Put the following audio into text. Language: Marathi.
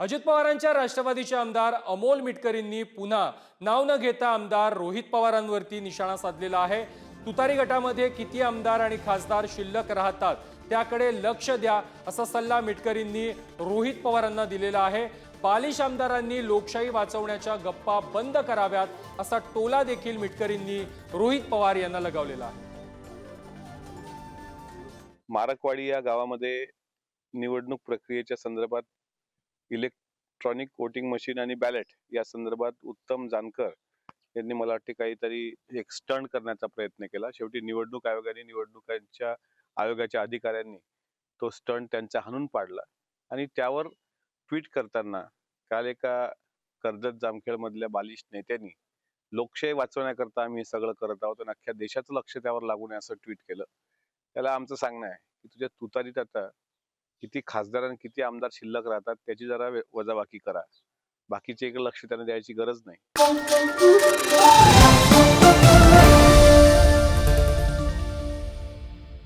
अजित पवारांच्या राष्ट्रवादीचे आमदार अमोल मिटकरींनी पुन्हा नाव न घेता आमदार रोहित पवारांवरती निशाणा साधलेला आहे. तुतारी गटामध्ये किती आमदार आणि खासदार शिल्लक राहतात त्याकडे लक्ष द्या असा सल्ला मिटकरींनी रोहित पवारांना दिलेला आहे. बालिश आमदारांनी लोकशाही वाचवण्याच्या गप्पा बंद कराव्यात असा टोला देखील मिटकरींनी रोहित पवार यांना लगावलेला आहे. मारकवाडी या गावामध्ये निवडणूक प्रक्रियेच्या संदर्भात इलेक्ट्रॉनिक वोटिंग मशीन आणि बॅलेट या संदर्भात उत्तम जानकर यांनी मला वाटते काहीतरी एक स्टंट करण्याचा प्रयत्न केला. शेवटी निवडणूक आयोगाने निवडणुकांच्या आयोगाच्या अधिकाऱ्यांनी तो स्टंट त्यांचा हाणून पाडला. आणि त्यावर ट्विट करताना काल एका कर्जत जामखेड मधल्या बालिश नेत्यांनी लोकशाही वाचवण्याकरता आम्ही सगळं करत आहोत आणि अख्ख्या देशाचं लक्ष त्यावर लागून आहे असं ट्विट केलं. त्याला आमचं सांगणं आहे की तुझ्या तुतारीत आता किती खासदार आणि किती आमदार शिल्लक राहतात त्याची जरा वजाबाकी करा. बाकीचे एक लक्ष त्यांना द्यायची गरज नाही.